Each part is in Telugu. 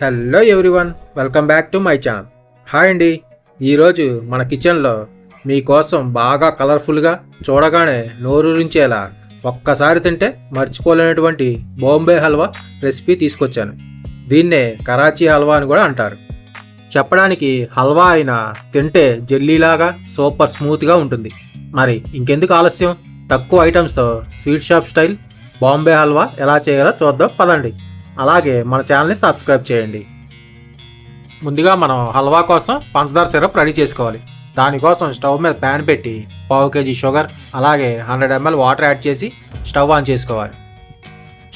Hello everyone welcome back to my channel hi అండి ఈరోజు మన కిచెన్లో మీకోసం బాగా కలర్ఫుల్గా చూడగానే నోరూరించేలా ఒక్కసారి తింటే మర్చిపోలేనటువంటి బాంబే హల్వా రెసిపీ తీసుకొచ్చాను. దీన్నే కరాచీ హల్వా అని కూడా అంటారు. చెప్పడానికి హల్వా అయినా తింటే జెల్లీలాగా సూపర్ స్మూత్గా ఉంటుంది. మరి ఇంకెందుకు ఆలస్యం? తక్కువ ఐటమ్స్తో sweet shop style Bombay halwa ఎలా చేయాలో చూద్దాం పదండి. అలాగే మన ఛానల్ని సబ్స్క్రైబ్ చేయండి. ముందుగా మనం హల్వా కోసం పంచదార సిరప్ రెడీ చేసుకోవాలి. దానికోసం స్టవ్ మీద ప్యాన్ పెట్టి పావు కేజీ షుగర్ అలాగే హండ్రెడ్ ఎంఎల్ వాటర్ యాడ్ చేసి స్టవ్ ఆన్ చేసుకోవాలి.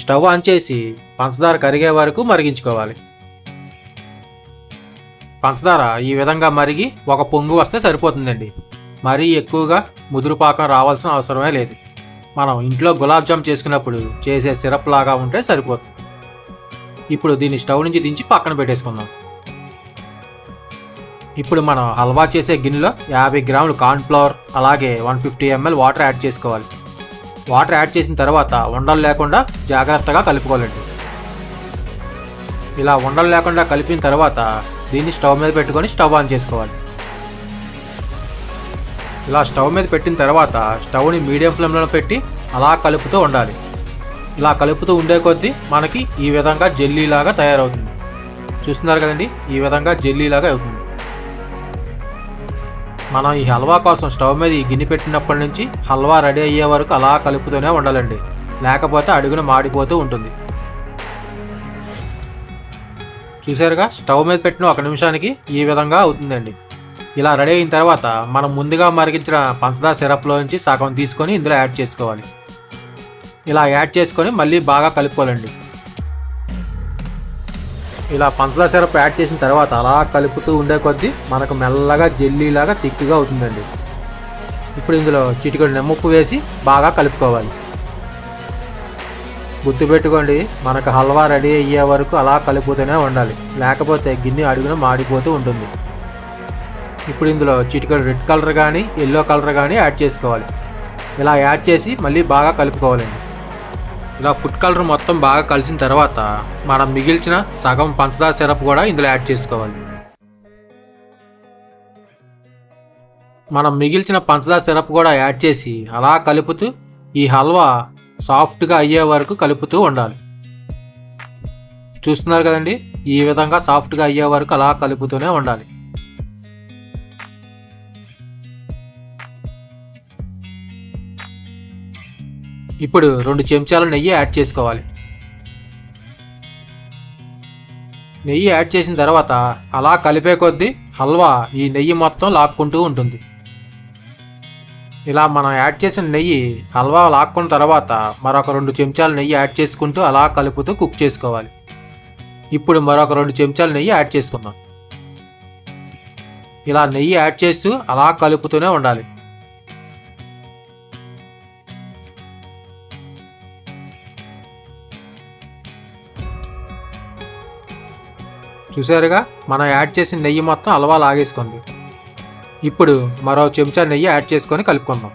స్టవ్ ఆన్ చేసి పంచదార కరిగే వరకు మరిగించుకోవాలి. పంచదార ఈ విధంగా మరిగి ఒక పొంగు వస్తే సరిపోతుందండి. మరీ ఎక్కువగా ముదురు పాకం రావాల్సిన అవసరమే లేదు. మనం ఇంట్లో గులాబ్ జామ్ చేసుకున్నప్పుడు చేసే సిరప్ లాగా ఉంటే సరిపోతుంది. ఇప్పుడు దీన్ని స్టవ్ నుంచి దించి పక్కన పెట్టేసుకుందాం. ఇప్పుడు మనం హల్వా చేసే గిన్నెలో యాభై గ్రాములు కార్న్ఫ్లవర్ అలాగే one fifty ML water add చేసుకోవాలి. వాటర్ యాడ్ చేసిన తర్వాత ఉండలు లేకుండా జాగ్రత్తగా కలుపుకోవాలండి. ఇలా ఉండలు లేకుండా కలిపిన తర్వాత దీన్ని స్టవ్ మీద పెట్టుకొని స్టవ్ ఆన్ చేసుకోవాలి. ఇలా స్టవ్ మీద పెట్టిన తర్వాత స్టవ్ని మీడియం ఫ్లేమ్లో పెట్టి అలా కలుపుతూ ఉండాలి. ఇలా కలుపుతూ ఉండే కొద్దీ మనకి ఈ విధంగా జెల్లీలాగా తయారవుతుంది. చూస్తున్నారు కదండి? ఈ విధంగా జెల్లీలాగా అవుతుంది. మనం ఈ హల్వా కోసం స్టవ్ మీద ఈ గిన్నె పెట్టినప్పటి నుంచి హల్వా రెడీ అయ్యే వరకు అలా కలుపుతూనే ఉండాలండి. లేకపోతే అడుగున మాడిపోతూ ఉంటుంది. చూసారుగా స్టవ్ మీద పెట్టిన ఒక నిమిషానికి ఈ విధంగా అవుతుందండి. ఇలా రెడీ అయిన తర్వాత మనం ముందుగా మరిగించిన పంచదార సిరప్లో నుంచి సగం తీసుకొని ఇందులో యాడ్ చేసుకోవాలి. ఇలా యాడ్ చేసుకొని మళ్ళీ బాగా కలుపుకోవాలండి. ఇలా పంచదార సిరప్ యాడ్ చేసిన తర్వాత అలా కలుపుతూ ఉండే కొద్దీ మనకు మెల్లగా జెల్లీలాగా థిక్గా అవుతుందండి. ఇప్పుడు ఇందులో చిటికడు నిమ్మప్పు వేసి బాగా కలుపుకోవాలి. గుర్తుపెట్టుకోండి మనకు హల్వా రెడీ అయ్యే వరకు అలా కలుపుతూనే ఉండాలి. లేకపోతే గిన్నె అడుగున మాడిపోతూ ఉంటుంది. ఇప్పుడు ఇందులో చిటికడు రెడ్ కలర్ కానీ ఎల్లో కలర్ కానీ యాడ్ చేసుకోవాలి. ఇలా యాడ్ చేసి మళ్ళీ బాగా కలుపుకోవాలండి. ఇలా ఫుడ్ కలర్ మొత్తం బాగా కలిసిన తర్వాత మనం మిగిల్చిన సగం పంచదార సిరప్ కూడా ఇందులో యాడ్ చేసుకోవాలి. మనం మిగిల్చిన పంచదార సిరప్ కూడా యాడ్ చేసి అలా కలుపుతూ ఈ హల్వా సాఫ్ట్గా అయ్యే వరకు కలుపుతూ ఉండాలి. చూస్తున్నారు కదండి? ఈ విధంగా సాఫ్ట్గా అయ్యే వరకు అలా కలుపుతూనే ఉండాలి. ఇప్పుడు రెండు చెంచాల నెయ్యి యాడ్ చేసుకోవాలి. నెయ్యి యాడ్ చేసిన తర్వాత అలా కలిపే కొద్దీ హల్వా ఈ నెయ్యి మొత్తం లాక్కుంటూ ఉంటుంది. ఇలా మనం యాడ్ చేసిన నెయ్యి హల్వా లాక్కున్న తర్వాత మరొక రెండు చెంచాల నెయ్యి యాడ్ చేసుకుంటూ అలా కలుపుతూ కుక్ చేసుకోవాలి. ఇప్పుడు మరొక రెండు చెంచాల నెయ్యి యాడ్ చేసుకుందాం. ఇలా నెయ్యి యాడ్ చేస్తూ అలా కలుపుతూనే ఉండాలి. చూసారుగా మనం యాడ్ చేసిన నెయ్యి మొత్తం హల్వా లాగేసుకుంది. ఇప్పుడు మరో చెంచా నెయ్యి యాడ్ చేసుకొని కలుపుకుందాం.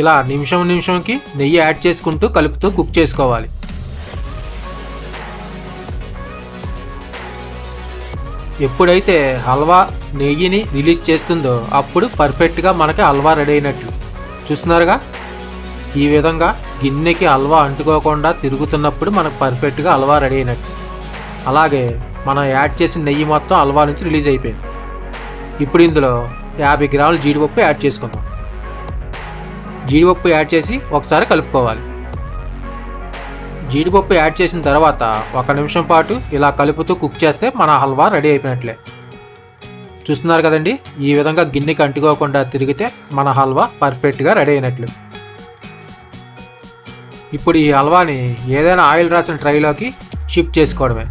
ఇలా నిమిషం నిమిషంకి నెయ్యి యాడ్ చేసుకుంటూ కలుపుతూ కుక్ చేసుకోవాలి. ఎప్పుడైతే హల్వా నెయ్యిని రిలీజ్ చేస్తుందో అప్పుడు పర్ఫెక్ట్గా మనకి హల్వా రెడీ అయినట్లు చూస్తున్నారుగా? ఈ విధంగా గిన్నెకి హల్వా అంటుకోకుండా తిరుగుతున్నప్పుడు మనకు పర్ఫెక్ట్గా హల్వా రెడీ అయినట్టు. అలాగే మనం యాడ్ చేసిన నెయ్యి మొత్తం హల్వా నుంచి రిలీజ్ అయిపోయింది. ఇప్పుడు ఇందులో యాభై గ్రాములు జీడిపప్పు యాడ్ చేసుకుందాం. జీడిపప్పు యాడ్ చేసి ఒకసారి కలుపుకోవాలి. జీడిపప్పు యాడ్ చేసిన తర్వాత ఒక నిమిషం పాటు ఇలా కలుపుతూ కుక్ చేస్తే మన హల్వా రెడీ అయిపోయినట్లే. చూస్తున్నారు కదండి? ఈ విధంగా గిన్నెకి అంటుకోకుండా తిరిగితే మన హల్వా పర్ఫెక్ట్గా రెడీ అయినట్లు. ఇప్పుడు ఈ హల్వాని ఏదైనా ఆయిల్ రాసిన ట్రైలోకి షిఫ్ట్ చేసుకోవడమే.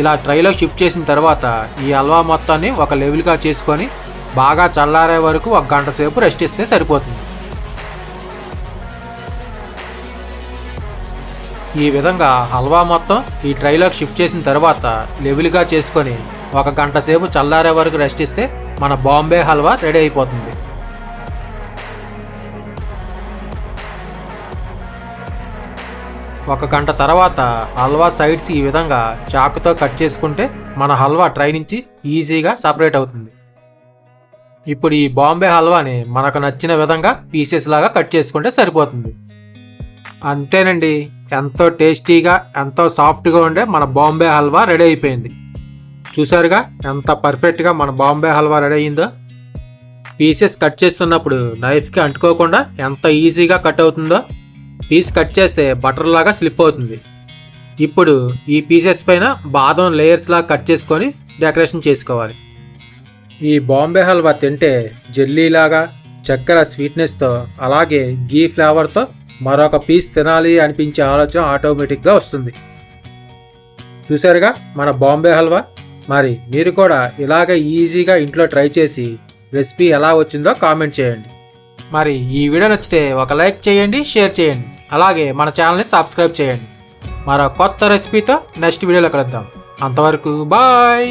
ఇలా ట్రైలో షిఫ్ట్ చేసిన తర్వాత ఈ హల్వా మొత్తాన్ని ఒక లెవెల్గా చేసుకొని బాగా చల్లారే వరకు ఒక గంట సేపు రెస్ట్ ఇస్తే సరిపోతుంది. ఈ విధంగా హల్వా మొత్తం ఈ ట్రైలోకి షిఫ్ట్ చేసిన తర్వాత లెవెల్గా చేసుకొని ఒక గంట సేపు చల్లారే వరకు రెస్ట్ ఇస్తే మన బాంబే హల్వా రెడీ అయిపోతుంది. ఒక గంట తర్వాత హల్వా సైడ్స్ ఈ విధంగా చాకుతో కట్ చేసుకుంటే మన హల్వా ట్రై నుంచి ఈజీగా సపరేట్ అవుతుంది. ఇప్పుడు ఈ బాంబే హల్వాని మనకు నచ్చిన విధంగా పీసెస్ లాగా కట్ చేసుకుంటే సరిపోతుంది. అంతేనండి ఎంతో టేస్టీగా ఎంతో సాఫ్ట్గా ఉండే మన బాంబే హల్వా రెడీ అయిపోయింది. చూసారుగా ఎంత పర్ఫెక్ట్గా మన బాంబే హల్వా రెడీ అయిందో. పీసెస్ కట్ చేస్తున్నప్పుడు నైఫ్కి అంటుకోకుండా ఎంత ఈజీగా కట్ అవుతుందో. పీస్ కట్ చేస్తే బటర్ లాగా స్లిప్ అవుతుంది. ఇప్పుడు ఈ పీసెస్ పైన బాదం లేయర్స్ లాగా కట్ చేసుకొని డెకరేషన్ చేసుకోవాలి. ఈ బాంబే హల్వా తింటే జెల్లీలాగా చక్కెర స్వీట్నెస్తో అలాగే గీ ఫ్లేవర్తో మరొక పీస్ తినాలి అనిపించే ఆలోచన ఆటోమేటిక్గా వస్తుంది. చూసారుగా మన బాంబే హల్వా? మరి మీరు కూడా ఇలాగ ఈజీగా ఇంట్లో ట్రై చేసి రెసిపీ ఎలా వచ్చిందో కామెంట్ చేయండి. మరి ఈ వీడియో నచ్చితే ఒక లైక్ చేయండి షేర్ చేయండి. అలాగే మన ఛానల్ని సబ్స్క్రైబ్ చేయండి. మరో కొత్త రెసిపీతో నెక్స్ట్ వీడియోలో కలుద్దాం. అంతవరకు బాయ్!